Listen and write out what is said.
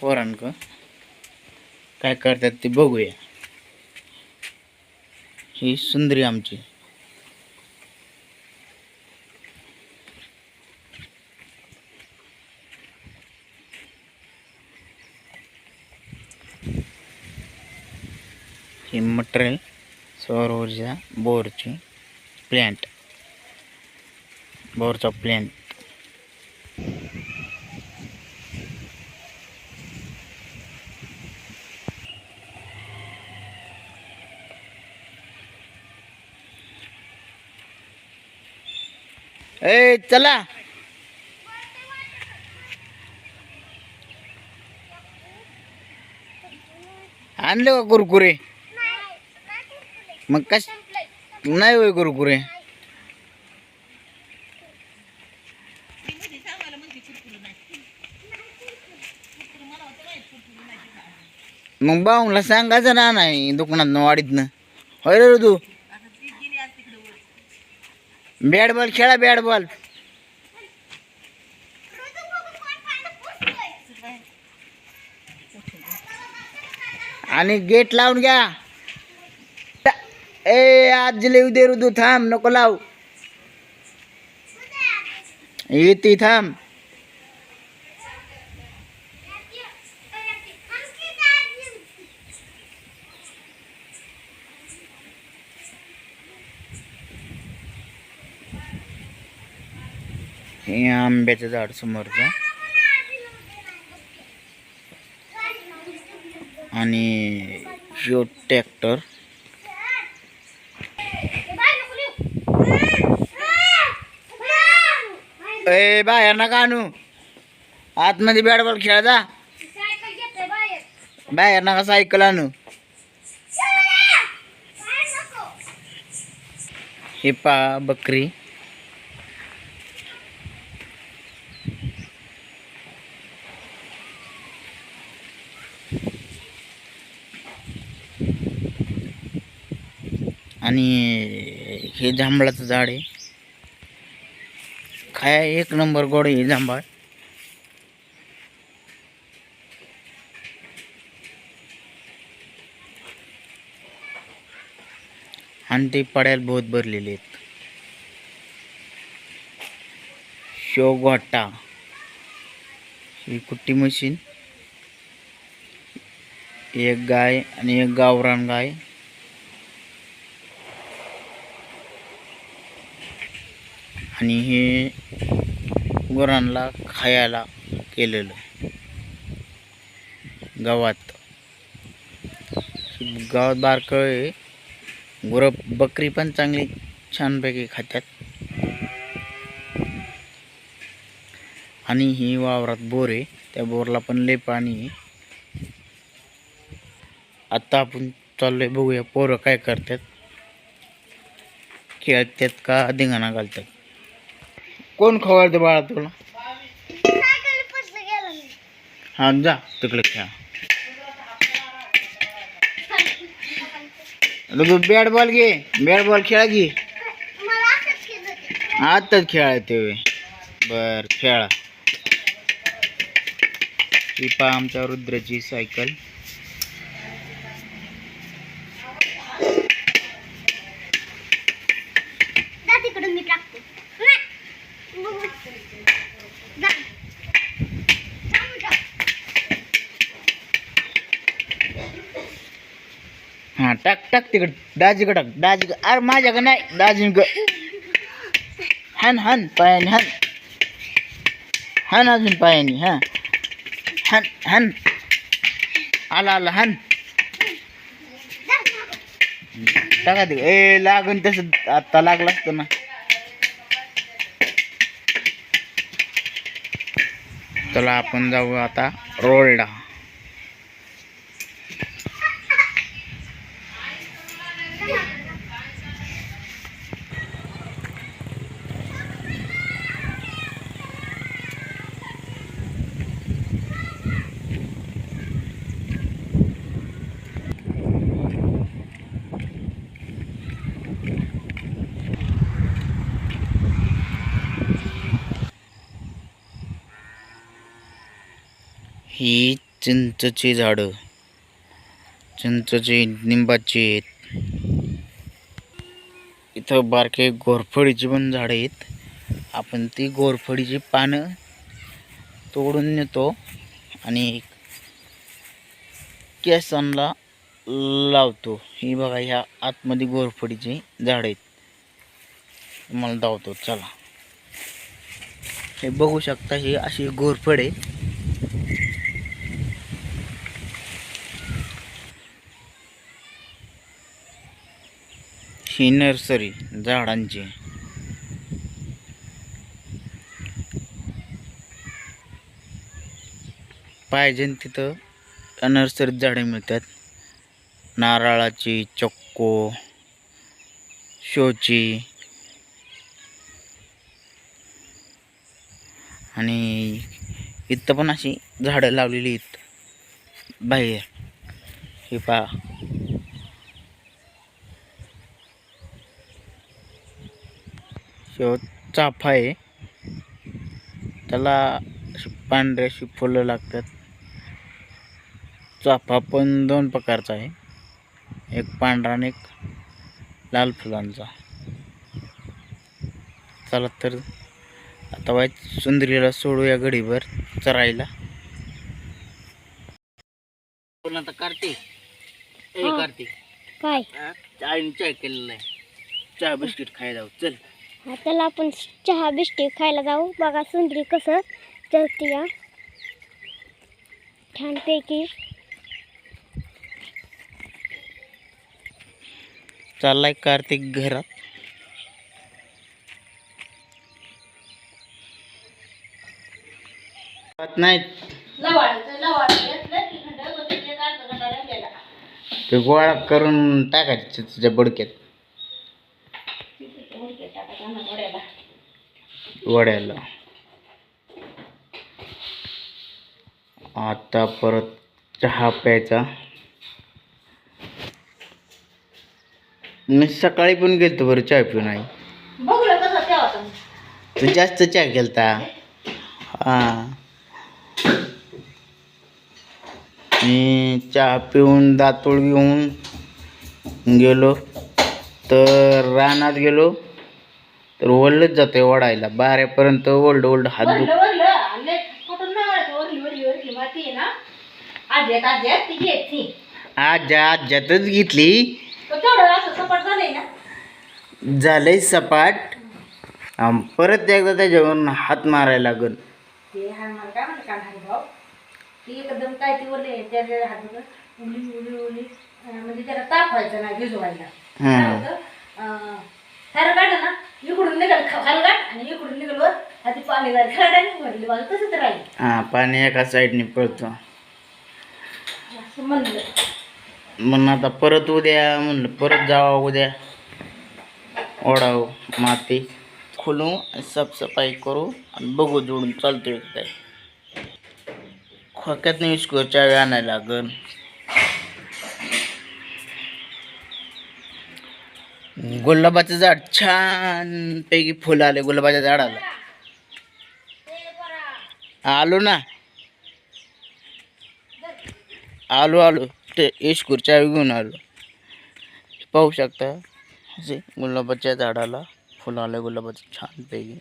पोरांक. काय करतात ते बघूया. ही सुंदरी आमची. ही मटेरियल सौर ऊर्जा बोरची प्लॅन्ट बोरचा प्लॅन्ट ए चला. आणले का कुरकुरे? मग कश नाही होय कुरकुरे. मग बाऊला सांगायचं ना नाही दुकानात वाडीतनं. होय रे तू बॅट बॉल खेळा बॅट बॉल. आणि गेट लावून घ्या. ए आज लिव दे रुदू थांब नको लाव. येते थांब. हे आंब्याचं झाड समोरचं आणि ह्यो ट्रॅक्टर. ए बाहेर ना आणू. आतमध्ये बॅट बॉल खेळायचा बाहेर नका सायकल आणू. हे पा बकरी. आणि हे जांभळाचं झाड आहे. खाया एक नंबर गोड आहे हे जांभळ. आणि ते पड्याला बहुत भरलेले आहेत. शोगोटा ही कुट्टी मशीन एक गाय आणि एक गावरान गाय. आणि हे गुरांना खायला केलेलं. गावात. गावात बारकं आहे. गुरं बकरी पण चांगली छानपैकी खात्यात. आणि ही वावरात बोर आहे. त्या बोरला पण लय पाणी आहे. आत्ता आपण चाललोय बघूया पोरं काय करतात. खेळतात का धिंगाणा घालतात. कोण खवळते बाळा तुला? हा जा तिकडे खेळा. तू बॅट बॉल घे. बॅट बॉल खेळा घे आताच खेळायचे होय. बर खेळा. ही पहा आमच्या रुद्राची सायकल. हा टाक टाक तिकड. दाजीकडे टाक. दाजी अरे माझ्याकडे नाही. दाजी हन हन पायाने हन. हन अजून पायाने हा. हन हन. आला आला हन. टाका ते ए लागून तसं. आत्ता लागला असतं ना. चला आपण जाऊ आता रोल्डा. ही चिंचची झाडं. चिंचची निंबाची आहेत. इथं बारके गोरफडीची पण झाडं आहेत. आपण ती गोरफडीची पानं तोडून नेतो आणि केसांना लावतो. ही बघा ह्या आतमध्ये गोरफडीची झाडं आहेत. तुम्हाला धावतो चला. हे बघू शकता ही अशी गोरफड आहे. ही नर्सरी झाडांची. पाहिजे तिथं नर्सरीत झाडे मिळतात. नारळाची चक्को शोची. आणि इथं पण अशी झाडं लावलेली आहेत. बाहेर हे पहा. चाफा आहे त्याला अशी फुलं लागतात. चाफा पण दोन प्रकारचा आहे. एक पांढरा आणि एक लाल फुलांचा. चला तर आता वाईट सुंदरीला सोडूया घडीभर चरायला. आता कार्तिक? ए. कार्तिक. काय? आईने चाय केलेला आहे. चहा बिस्किट खायला जाऊ चल. त्याला आपण चहा बिस्टी खायला जाऊ. बघा सुंदरी कसं चलती या. छानपैकी. चाललाय कार्तिक घरात. नाही ते गोळा करून टाकायचे तुझ्या बडक्यात. वड्याला. आता परत चहा प्यायचा. मी सकाळी पण गेलतो बरं चहा पिऊन आई. तू जास्त चहा केलता? हा. मी चहा पिऊन दातोळ घेऊन गेलो. तर रानात गेलो. तर ओढलंच जाते ओढायला. बाऱ्यापर्यंत ओल्ड ओल्ड हात दुख आज आज्यातच घेतली. झालंय सपाट. परत एकदा त्याच्यावरून हात मारायला लागल. एकदम काय ती ओले त्याच्या हात उली उली उली अं, म्हणजे त्याला ताप व्हायचा भिजवायला. पाणी तसंच राहील. हा पाणी एका साईडने पळतो असं म्हणलं. म्हणून आता परत उद्या म्हणलं परत जावा उद्या. ओढाव माती. खोलू आणि साफसफाई करू आणि बघू जोडून चालतोय काय. खोक्यात नाही स्कोर चावी आणायला लागल गुलाबाचं झाड छान पैकी फुलं आले गुलाबाच्या झाडाला. आलो ना. आलो आलो. ते इश खुर्च्या घेऊन आलो. पाहू शकता. असे गुलाबाच्या झाडाला फुलं आलं गुलाबाचं छान पैकी.